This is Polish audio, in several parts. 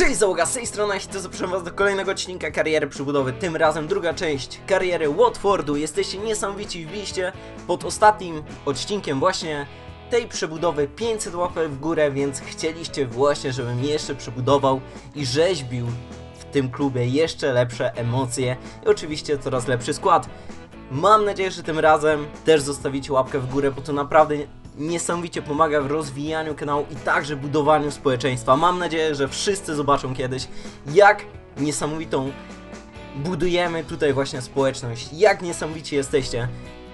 Cześć załoga, z tej strony Hito, zapraszam was do kolejnego odcinka Kariery Przybudowy, tym razem druga część kariery Watfordu. Jesteście niesamowici, wbiliście pod ostatnim odcinkiem właśnie tej przebudowy 500 łapek w górę, więc chcieliście właśnie, żebym jeszcze przebudował i rzeźbił w tym klubie jeszcze lepsze emocje i oczywiście coraz lepszy skład. Mam nadzieję, że tym razem też zostawicie łapkę w górę, bo to naprawdę niesamowicie pomaga w rozwijaniu kanału i także budowaniu społeczeństwa. Mam nadzieję, że wszyscy zobaczą kiedyś, jak niesamowitą budujemy tutaj właśnie społeczność, jak niesamowici jesteście.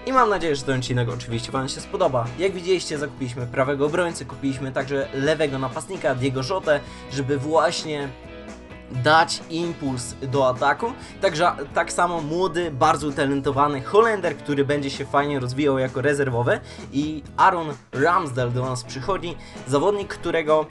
I mam nadzieję, że ten odcinek oczywiście Wam się spodoba. Jak widzieliście, zakupiliśmy prawego obrońcę, kupiliśmy także lewego napastnika, Diego Jotę, żeby właśnie dać impuls do ataku. Także tak samo młody, bardzo utalentowany Holender, który będzie się fajnie rozwijał jako rezerwowy i Aaron Ramsdale do nas przychodzi, zawodnik, którego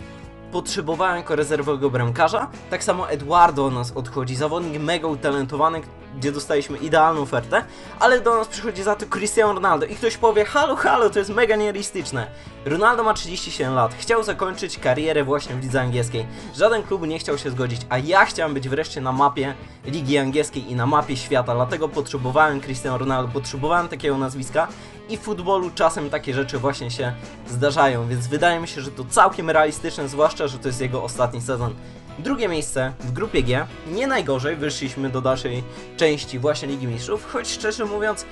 potrzebowałem jako rezerwowego bramkarza. Tak samo Eduardo do nas odchodzi, zawodnik mega utalentowany, gdzie dostaliśmy idealną ofertę, ale do nas przychodzi za to Cristiano Ronaldo i ktoś powie, halo, halo, to jest mega nierealistyczne. Ronaldo ma 37 lat, chciał zakończyć karierę właśnie w lidze angielskiej. Żaden klub nie chciał się zgodzić, a ja chciałem być wreszcie na mapie ligi angielskiej i na mapie świata, dlatego potrzebowałem Cristiano Ronaldo, potrzebowałem takiego nazwiska i w futbolu czasem takie rzeczy właśnie się zdarzają, więc wydaje mi się, że to całkiem realistyczne, zwłaszcza, że to jest jego ostatni sezon. Drugie miejsce w grupie G, nie najgorzej, wyszliśmy do dalszej części właśnie Ligi Mistrzów, choć szczerze mówiąc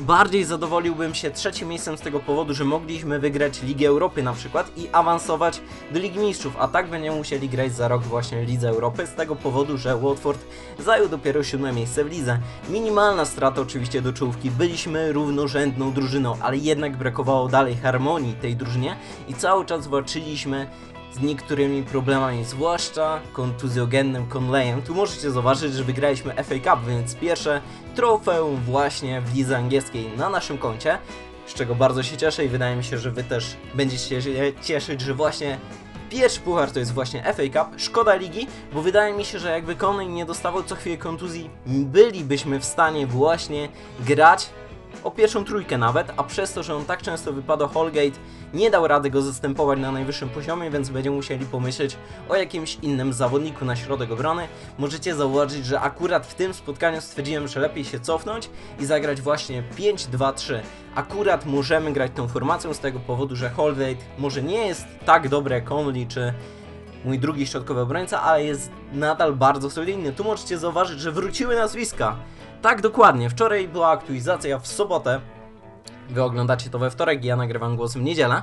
bardziej zadowoliłbym się trzecim miejscem z tego powodu, że mogliśmy wygrać Ligę Europy na przykład i awansować do Ligi Mistrzów, a tak będziemy musieli grać za rok właśnie Lidze Europy z tego powodu, że Watford zajął dopiero siódme miejsce w lidze. Minimalna strata oczywiście do czołówki, byliśmy równorzędną drużyną, ale jednak brakowało dalej harmonii tej drużynie i cały czas walczyliśmy z niektórymi problemami, zwłaszcza kontuzjogennym Conleyem. Tu możecie zauważyć, że wygraliśmy FA Cup, więc pierwsze trofeum właśnie w lidze angielskiej na naszym koncie, z czego bardzo się cieszę i wydaje mi się, że wy też będziecie się cieszyć, że właśnie pierwszy puchar to jest właśnie FA Cup. Szkoda ligi, bo wydaje mi się, że jakby Conley nie dostawał co chwilę kontuzji, bylibyśmy w stanie właśnie grać o pierwszą trójkę nawet, a przez to, że on tak często wypada Holgate, nie dał rady go zastępować na najwyższym poziomie, więc będziemy musieli pomyśleć o jakimś innym zawodniku na środek obrony. Możecie zauważyć, że akurat w tym spotkaniu stwierdziłem, że lepiej się cofnąć i zagrać właśnie 5-2-3. Akurat możemy grać tą formacją z tego powodu, że Holgate może nie jest tak dobry jak Conley czy mój drugi środkowy obrońca, ale jest nadal bardzo solidny. Tu możecie zauważyć, że wróciły nazwiska. Tak, dokładnie. Wczoraj była aktualizacja w sobotę. Wy oglądacie to we wtorek, ja nagrywam głos w niedzielę.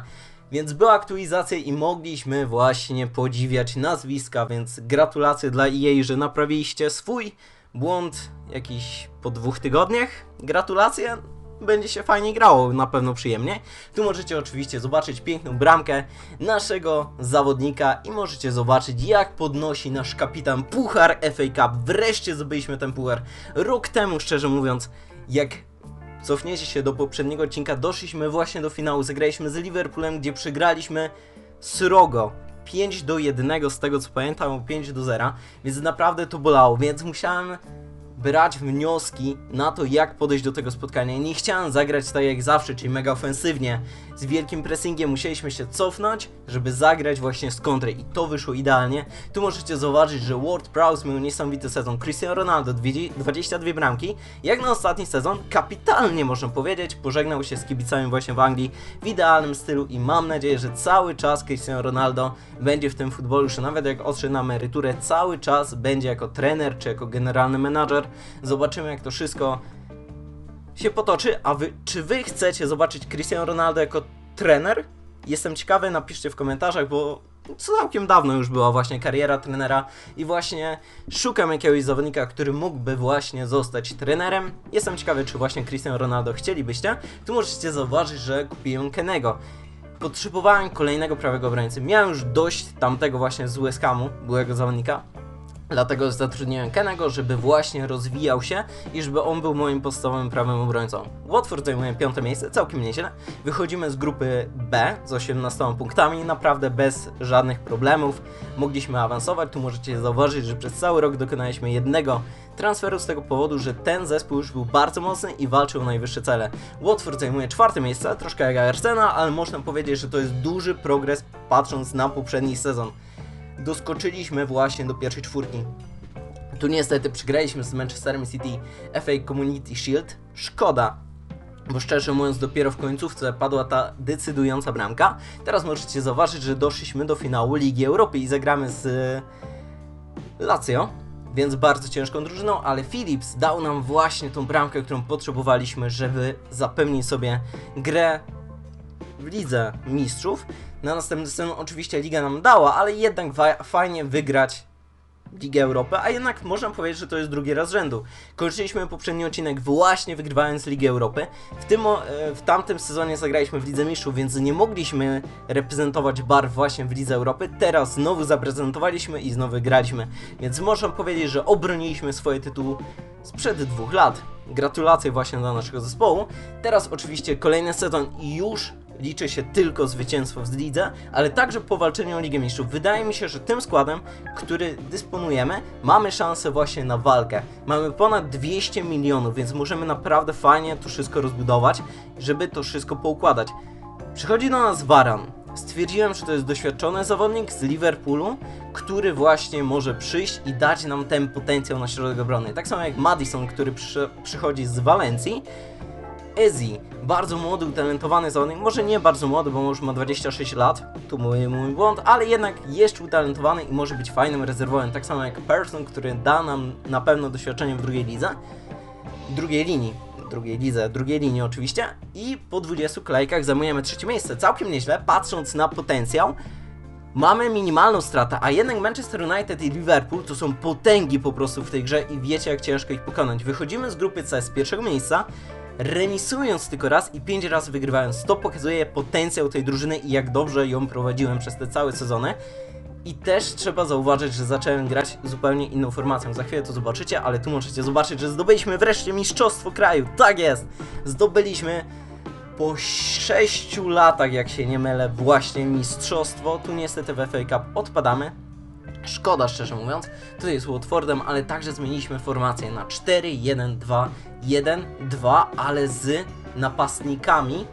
Więc była aktualizacja i mogliśmy właśnie podziwiać nazwiska, więc gratulacje dla EA, że naprawiliście swój błąd jakiś po dwóch tygodniach. Gratulacje, będzie się fajnie grało, na pewno przyjemnie. Tu możecie oczywiście zobaczyć piękną bramkę naszego zawodnika i możecie zobaczyć jak podnosi nasz kapitan puchar FA Cup. Wreszcie zdobyliśmy ten puchar. Rok temu, szczerze mówiąc, jak cofniecie się do poprzedniego odcinka, doszliśmy właśnie do finału. Zagraliśmy z Liverpoolem, gdzie przegraliśmy srogo. 5 do 1 z tego co pamiętam, albo 5 do 0, więc naprawdę to bolało, więc musiałem brać wnioski na to, jak podejść do tego spotkania. Nie chciałem zagrać tak jak zawsze, czyli mega ofensywnie, z wielkim pressingiem. Musieliśmy się cofnąć, żeby zagrać właśnie z kontry i to wyszło idealnie. Tu możecie zauważyć, że Ward Prowse miał niesamowity sezon. Cristiano Ronaldo 22 bramki. Jak na ostatni sezon, kapitalnie można powiedzieć, pożegnał się z kibicami właśnie w Anglii w idealnym stylu i mam nadzieję, że cały czas Cristiano Ronaldo będzie w tym futbolu, że nawet jak odszedł na emeryturę, cały czas będzie jako trener czy jako generalny menadżer. Zobaczymy jak to wszystko się potoczy, a wy, czy wy chcecie zobaczyć Cristiano Ronaldo jako trener? Jestem ciekawy, napiszcie w komentarzach, bo całkiem dawno już była właśnie kariera trenera i właśnie szukam jakiegoś zawodnika, który mógłby właśnie zostać trenerem. Jestem ciekawy, czy właśnie Cristiano Ronaldo chcielibyście. Tu możecie zauważyć, że kupiłem Kenego. Potrzebowałem kolejnego prawego obrońcy. Miałem już dość tamtego właśnie z West Hamu, byłego zawodnika. Dlatego zatrudniłem Kenego, żeby właśnie rozwijał się i żeby on był moim podstawowym prawym obrońcą. Watford zajmuje piąte miejsce, całkiem nieźle. Wychodzimy z grupy B z 18 punktami, naprawdę bez żadnych problemów. Mogliśmy awansować, tu możecie zauważyć, że przez cały rok dokonaliśmy jednego transferu z tego powodu, że ten zespół już był bardzo mocny i walczył o najwyższe cele. Watford zajmuje czwarte miejsce, troszkę jak Arsenal, ale można powiedzieć, że to jest duży progres patrząc na poprzedni sezon. Doskoczyliśmy właśnie do pierwszej czwórki. Tu niestety przegraliśmy z Manchesterem City FA Community Shield. Szkoda, bo szczerze mówiąc, dopiero w końcówce padła ta decydująca bramka. Teraz możecie zauważyć, że doszliśmy do finału Ligi Europy i zagramy z Lazio, więc bardzo ciężką drużyną, ale Philips dał nam właśnie tą bramkę, którą potrzebowaliśmy, żeby zapewnić sobie grę w Lidze Mistrzów. Na następny sezon oczywiście Liga nam dała, ale jednak fajnie wygrać Ligę Europy, a jednak można powiedzieć, że to jest drugi raz rzędu. Kończyliśmy poprzedni odcinek właśnie wygrywając Ligę Europy. W, tym, e, w tamtym sezonie zagraliśmy w Lidze Mistrzów, więc nie mogliśmy reprezentować barw właśnie w Lidze Europy. Teraz znowu zaprezentowaliśmy i znowu graliśmy. Więc można powiedzieć, że obroniliśmy swoje tytuły sprzed dwóch lat. Gratulacje właśnie dla naszego zespołu. Teraz oczywiście kolejny sezon i już liczy się tylko zwycięstwo w lidze, ale także powalczenie o Ligę Mistrzów. Wydaje mi się, że tym składem, który dysponujemy, mamy szansę właśnie na walkę. Mamy ponad 200 milionów, więc możemy naprawdę fajnie to wszystko rozbudować, żeby to wszystko poukładać. Przychodzi do nas Varan. Stwierdziłem, że to jest doświadczony zawodnik z Liverpoolu, który właśnie może przyjść i dać nam ten potencjał na środek obrony. Tak samo jak Madison, który przy, przychodzi z Walencji. Ezi, bardzo młody, utalentowany zawodnik, może nie bardzo młody, bo już ma 26 lat, tu mój, mój błąd, ale jednak jeszcze utalentowany i może być fajnym rezerwowym, tak samo jak Person, który da nam na pewno doświadczenie w drugiej lidze, drugiej linii, drugiej lidze, drugiej linii oczywiście. I po 20 kolejkach zajmujemy trzecie miejsce, całkiem nieźle, patrząc na potencjał, Mamy minimalną stratę, a jednak Manchester United i Liverpool to są potęgi po prostu w tej grze i wiecie jak ciężko ich pokonać. Wychodzimy z grupy C z pierwszego miejsca, remisując tylko raz i pięć razy wygrywając. To pokazuje potencjał tej drużyny i jak dobrze ją prowadziłem przez te całe sezony. I też trzeba zauważyć, że zacząłem grać zupełnie inną formacją. Za chwilę to zobaczycie, ale tu możecie zobaczyć, że zdobyliśmy wreszcie mistrzostwo kraju. Tak jest! Zdobyliśmy po 6 latach, jak się nie mylę, właśnie mistrzostwo. Tu niestety w FA Cup odpadamy. Szkoda, szczerze mówiąc. Tutaj jest Watfordem, ale także zmieniliśmy formację na 4-1-2-1-2, ale z napastnikami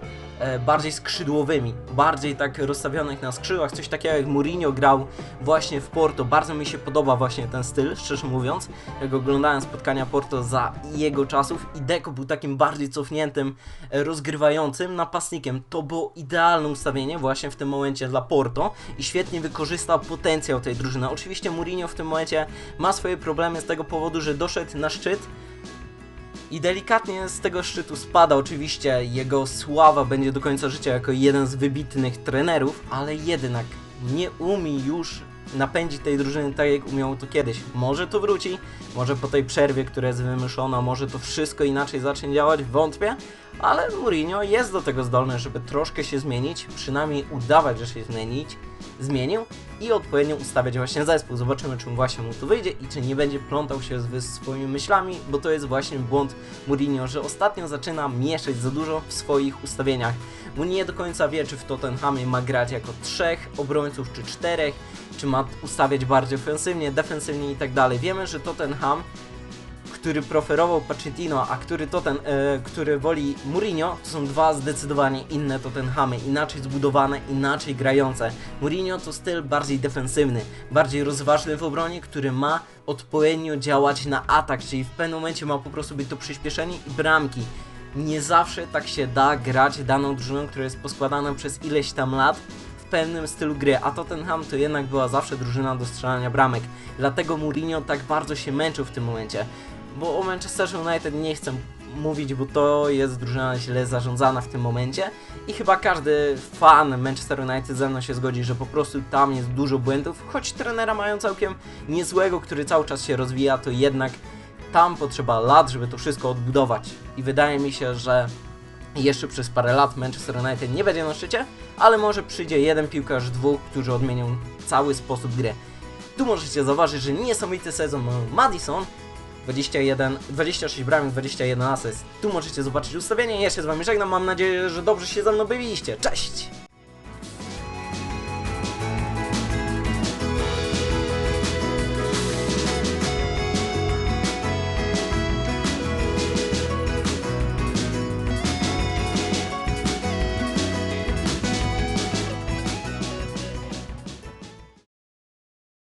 bardziej skrzydłowymi, bardziej tak rozstawionych na skrzydłach, coś takiego jak Mourinho grał właśnie w Porto. Bardzo mi się podoba właśnie ten styl, szczerze mówiąc. Jak oglądałem spotkania Porto za jego czasów i Deco był takim bardziej cofniętym, e, rozgrywającym napastnikiem. To było idealne ustawienie właśnie w tym momencie dla Porto i świetnie wykorzystał potencjał tej drużyny. Oczywiście Mourinho w tym momencie ma swoje problemy z tego powodu, że doszedł na szczyt, i delikatnie z tego szczytu spada. Oczywiście jego sława będzie do końca życia jako jeden z wybitnych trenerów, ale jednak nie umie już napędzić tej drużyny tak jak umiał to kiedyś. Może to wróci, może po tej przerwie, która jest wymyślona, może to wszystko inaczej zacznie działać, wątpię, ale Mourinho jest do tego zdolny, żeby troszkę się zmienić, przynajmniej udawać, że się zmienić, zmienił i odpowiednio ustawiać właśnie zespół. Zobaczymy, czy mu właśnie mu to wyjdzie i czy nie będzie plątał się z swoimi myślami, bo to jest właśnie błąd Mourinho, że ostatnio zaczyna mieszać za dużo w swoich ustawieniach. Mu nie do końca wie, czy w Tottenhamie ma grać jako trzech obrońców, czy czterech, czy ma ustawiać bardziej ofensywnie, defensywnie i tak dalej. Wiemy, że Tottenham który preferował Pochettino, a który Totten, e, który woli Mourinho, to są dwa zdecydowanie inne Tottenhamy, inaczej zbudowane, inaczej grające. Mourinho to styl bardziej defensywny, bardziej rozważny w obronie, który ma odpowiednio działać na atak, czyli w pewnym momencie ma po prostu być to przyspieszenie i bramki. Nie zawsze tak się da grać daną drużyną, która jest poskładana przez ileś tam lat pewnym stylu gry, a Tottenham to jednak była zawsze drużyna do strzelania bramek. Dlatego Mourinho tak bardzo się męczył w tym momencie. Bo o Manchesterze United nie chcę mówić, bo to jest drużyna źle zarządzana w tym momencie i chyba każdy fan Manchester United ze mną się zgodzi, że po prostu tam jest dużo błędów, choć trenera mają całkiem niezłego, który cały czas się rozwija, to jednak tam potrzeba lat, żeby to wszystko odbudować i wydaje mi się, że jeszcze przez parę lat Manchester United nie będzie na szczycie, ale może przyjdzie jeden piłkarz, dwóch, którzy odmienią cały sposób gry. Tu możecie zauważyć, że niesamowity sezon ma Madison, 21, 26 bramek, 21 asyst. Tu możecie zobaczyć ustawienie. Ja się z wami żegnam. Mam nadzieję, że dobrze się ze mną bawiliście. Cześć!